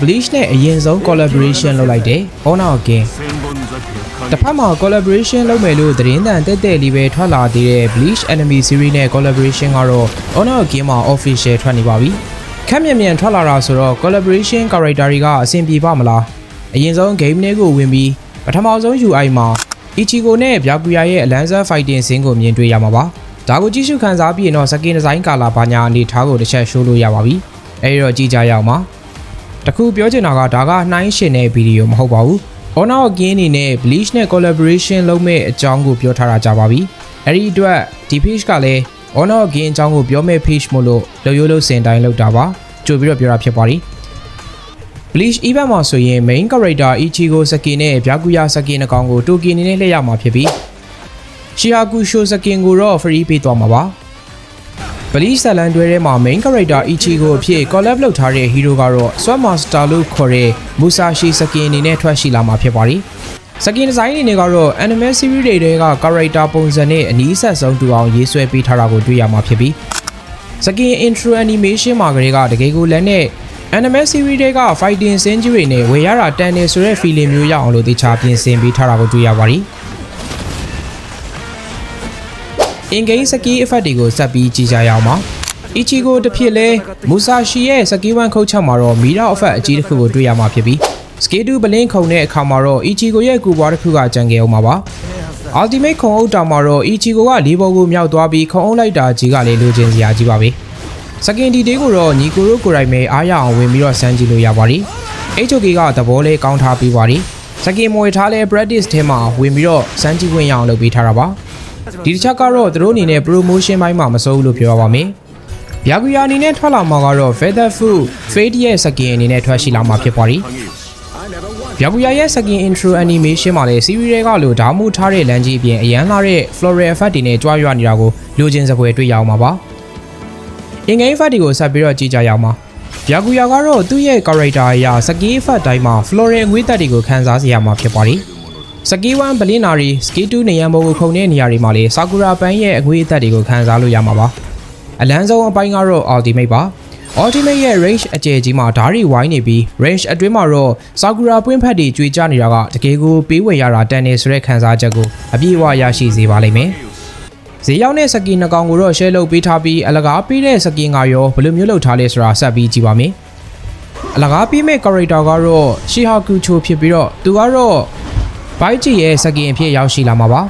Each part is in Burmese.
Bleach နဲ့အရင်ဆုံး collaboration လုပ်လိုက်တယ် Honor King တစ်ဖက်မှာ collaboration လုပ်မယ်လို့သတင်းသံတက်တက်လေးပဲထွက်လာသေးတဲ့ Bleach Enemy Series နဲ့ collaboration ကတော့ Honor King မှာ official ထွက်နေပါပြီခက်မြန်မြန်ထွက်လာတာဆိုတော့ collaboration character တွေကအဆင်ပြေပါမလားအရင်ဆုံး game တွေကိုဝင်ပြီးပထမဆုံး UI မှာ Ichigo နဲ့ Byakuya ရဲ့ Lancer Fighting Scene ကိုမြင်တွေ့ရမှာပါဒါကိုကြည့်ရှုခန်းစားပြီးရင်တော့ skin design ကာလာဘာညာအနေထားကိုတစ်ချက် show လို့ရပါပြီအဲဒီတော့ကြည့်ကြရအောင်ပါ တခုပြောချင်တာကဒါကနှိုင်းရှင်တဲ့ဗီဒီယိုမဟုတ်ပါဘူး Honor of Gain အနေနဲ့ Bleach နဲ့ collaboration လုပ်မဲ့အကြောင်းကိုပြောထားတာကြပါပြီအဲ့ဒီအတွက်ဒီ page ကလည်း Honor of Gain အကြောင်းကိုပြောမဲ့ page မို့လို့လုံရိုးလို့စင်တိုင်းလောက်တာပါကြိုပြီးတော့ပြောတာဖြစ်ပါလိ Bleach event မှာဆိုရင် main character Ichigo Saki နဲ့ Byakuya Saki နှစ်ကောင်ကို Toki အနေနဲ့လှည့်ရမှာဖြစ်ပြီး Shihaku Sho Saki ကိုတော့ free ပေးသွားမှာပါ ပလီဆလန်တွဲထဲမှာ main character Ichigo အဖြစ် collab လုပ်ထားတဲ့ hero ကတော့ Sword Master လို့ခေါ်တဲ့ Musashi Saki အနေနဲ့ထွက်ရှိလာမှာဖြစ်ပါတယ်။ Saki design အနေနဲ့ကတော့ anime series တွေက character ပုံစံနဲ့အနီးဆက်ဆုံးတူအောင်ရေးဆွဲပေးထားတာကိုတွေ့ရမှာဖြစ်ပြီး Saki intro animation မှာကလေးကတကယ်ကိုလက်နဲ့ anime series တွေက fighting scene တွေနဲ့ဝေရတာတန်နေဆိုတဲ့ feeling မျိုးရအောင်လို့တခြားပြင်ဆင်ပေးထားတာကိုတွေ့ရပါတယ်။ in game ski effect တွေကိုဆက်ပြီးကြည့်ကြရအောင်ပါ Ichigo တစ်ဖြစ်လဲ Musashi ရဲ့ ski one ခုတ်ချက်မှာတော့ Mira effect အကြီးတစ်ခုကိုတွေ့ရမှာဖြစ်ပြီး ski 2 blink ခုံတဲ့အခါမှာတော့ Ichigo ရဲ့ကူပွားတစ်ခုကကြံခဲ့အောင်ပါပါ Ultimate ခုံအုပ်တာမှာတော့ Ichigo ကလေးဘောကိုမြောက်သွားပြီးခုံအုပ်လိုက်တာကြီးကလည်းလိုချင်စရာကြီးပါပဲစကင်ဒီတေးကိုတော့ညီကိုရိုကိုရိုင်မဲအားရအောင်ဝင်ပြီးတော့စမ်းကြည့်လို့ရပါတယ် HOK ကသဘောလေးကောင်းထားပြီးပါတယ်စကင်မွေထားလဲ practice ထဲမှာဝင်ပြီးတော့စမ်းကြည့်ခွင့်ရအောင်လုပ်ပေးထားတာပါ ဒီတစ်ချက်ကတော့သူတို့အနေနဲ့ promotion ဘိုင်းမှာမစိုးဘူးလို့ပြောရပါမယ်။ဗျာဂူယာအနေနဲ့ထွက်လာမှာကတော့ Feather Food Fade ရဲ့ skin အနေနဲ့ထွက်ရှိလာမှာဖြစ်ပါတယ်။ဗျာဂူယာရဲ့ skin intro animation မှာလည်း series တွေကလို့ဓာတ်မှုထားတဲ့လမ်းကြီးအပြင်အရန်လာတဲ့ floral effect တွေနဲ့ကြွားရွနေတာကိုလိုချင်စပွဲတွေ့ရအောင်ပါပါ။ in-game effect တွေကိုဆက်ပြီးတော့ကြည့်ကြရအောင်ပါ။ဗျာဂူယာကတော့သူ့ရဲ့ character အရာ skin effect တိုင်းမှာ floral ငွေသက်တွေကိုခန်းစားစေရမှာဖြစ်ပါတယ်။ စကီဝမ်ဘလင်းနာရီစကီတူနေရန်ဘောကိုခုံတဲ့နေရာတွေမှာလေဆာကူရာပန်းရဲ့အငွေအသက်တွေကိုခံစားလို့ရမှာပါအလန်းဆုံးအပိုင်းကတော့ ultimate ပါ ultimate ရဲ့ range အကျယ်ကြီးမှာဓာတ်တွေဝိုင်းနေပြီး range အတွင်းမှာတော့ဆာကူရာပွင့်ဖက်တွေကျွေကြနေတာကတကယ်ကိုပေးဝယ်ရတာတန်နေဆိုတဲ့ခံစားချက်ကိုအပြည့်အဝရရှိစေပါလိမ့်မယ်ဈေးရောက်တဲ့စကီနှကောင်ကိုတော့ share လုပ်ပေးထားပြီးအလကားပေးတဲ့စကီငါရောဘယ်လိုမျိုးလုပ်ထားလဲဆိုတာဆက်ပြီးကြည့်ပါမယ်အလကားပေးမဲ့ character ကတော့ Shihaku Cho ဖြစ်ပြီးတော့သူကတော့ ဘိုက်ဂျီရဲ့စကင်အဖြစ်ရောက်ရှိလာမှာပါ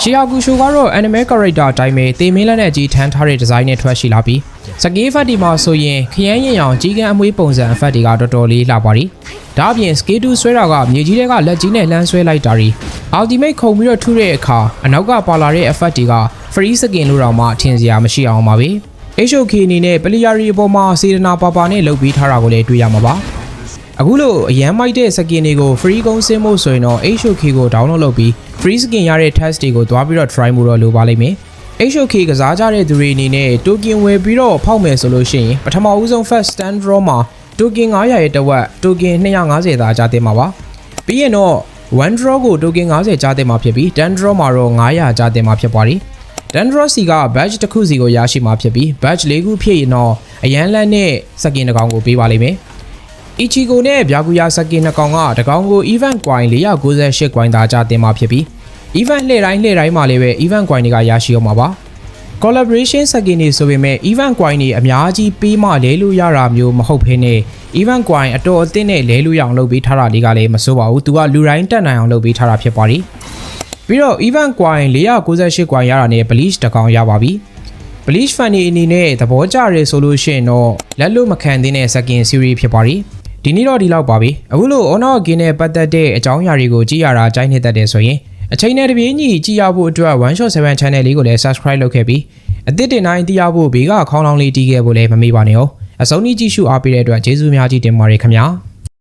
ရှီယာကူရှိုကတော့ anime character အတိုင်းပဲတေမင်းလက်နဲ့ကြီးထမ်းထားတဲ့ design နဲ့ထွက်ရှိလာပြီးစကင်ဖတ်ဒီမှာဆိုရင်ခရမ်းရင်ရောင်ကြီးကန်းအမွေးပုံစံအဖက်တွေကတော်တော်လေးလှပါရီဒါအပြင် skate 2ဆွဲတာကမြေကြီးတွေကလက်ကြီးနဲ့လှမ်းဆွဲလိုက်တာရီ ultimate ခုံပြီးတော့ထုတဲ့အခါအနောက်ကပါလာတဲ့ effect တွေက free skin လို့တောင်မှထင်စရာမရှိအောင်ပါပဲ HOK အနေနဲ့ပလီယာရီအပေါ်မှာစေတနာပါပါနဲ့လုပ်ပြီးထားတာကိုလည်းတွေ့ရမှာပါ အခုလို့အရန်မိုက်တဲ့ skin တွေကို free ကုန်းဆင်းဖို့ဆိုရင်တော့ HOK ကို download လုပ်ပြီး free skin ရတဲ့ test တွေကိုတွားပြီးတော့ try မှုတော့လိုပါလိမ့်မယ် HOK ကစားကြတဲ့သူတွေအနေနဲ့ token ဝယ်ပြီးတော့ဖောက်မယ်ဆိုလို့ရှိရင်ပထမဦးဆုံး first stand draw မှာ token 900ရဲ့တစ်ဝက် token 250သာကြားတင်မှာပါပြီးရင်တော့ one draw ကို token 50ကြားတင်မှာဖြစ်ပြီး10 draw မှာတော့900ကြားတင်မှာဖြစ်ပါတယ်10 draw စီက badge တစ်ခုစီကိုရရှိမှာဖြစ်ပြီး badge ၄ခုဖြစ်ရင်တော့အရန်လန်းနဲ့ skin တစ်ကောင်ကိုပေးပါလိမ့်မယ် Ichigo နဲ့ဗျာဂူယာစကင်နှစ်ကောင်ကတကောင်ကို event coin 498 coin သာကြတင်မှာဖြစ်ပြီး event လှည့်တိုင်းလှည့်တိုင်းမှာလည်းပဲ event coin တွေကရရှိအောင်မှာပါ collaboration စကင်နေဆိုပေမဲ့ event coin တွေအများကြီးပေးမှလဲလို့ရတာမျိုးမဟုတ်ဘဲနဲ့ event coin အတော်အသင့်နဲ့လဲလို့ရအောင်လုပ်ပေးထားတာလေးကလည်းမစိုးပါဘူးသူကလူတိုင်းတက်နိုင်အောင်လုပ်ပေးထားတာဖြစ်ပါတယ်ပြီးတော့ event coin 498 coin ရတာနဲ့ bleach တစ်ကောင်ရပါပြီ bleach fan တွေအနေနဲ့သဘောကျရဲဆိုလို့ရှိရင်တော့လက်လို့မခံသင့်တဲ့ second series ဖြစ်ပါတယ် ဒီနေ့တော့ဒီလောက်ပါပြီအခုလို့ honor game နဲ့ပတ်သက်တဲ့အကြောင်းအရာတွေကိုကြည့်ရတာကြိုက်နေတတ်တယ်ဆိုရင်အချိန်နဲ့တပြေးညီကြည့်ရဖို့အတွက် one shot 7 channel လေးကိုလည်း subscribe လုပ်ခဲ့ပြီးအသစ်တင်တိုင်းသိရဖို့ဘေးကခေါင်းလောင်းလေးတီးခဲ့ဖို့လည်းမမေ့ပါနဲ့ဟုတ်အဆုံးကြီးကြည့်ရှုအားပေးတဲ့အတွက်ကျေးဇူးများကြီးတင်ပါတယ်ခင်ဗျာ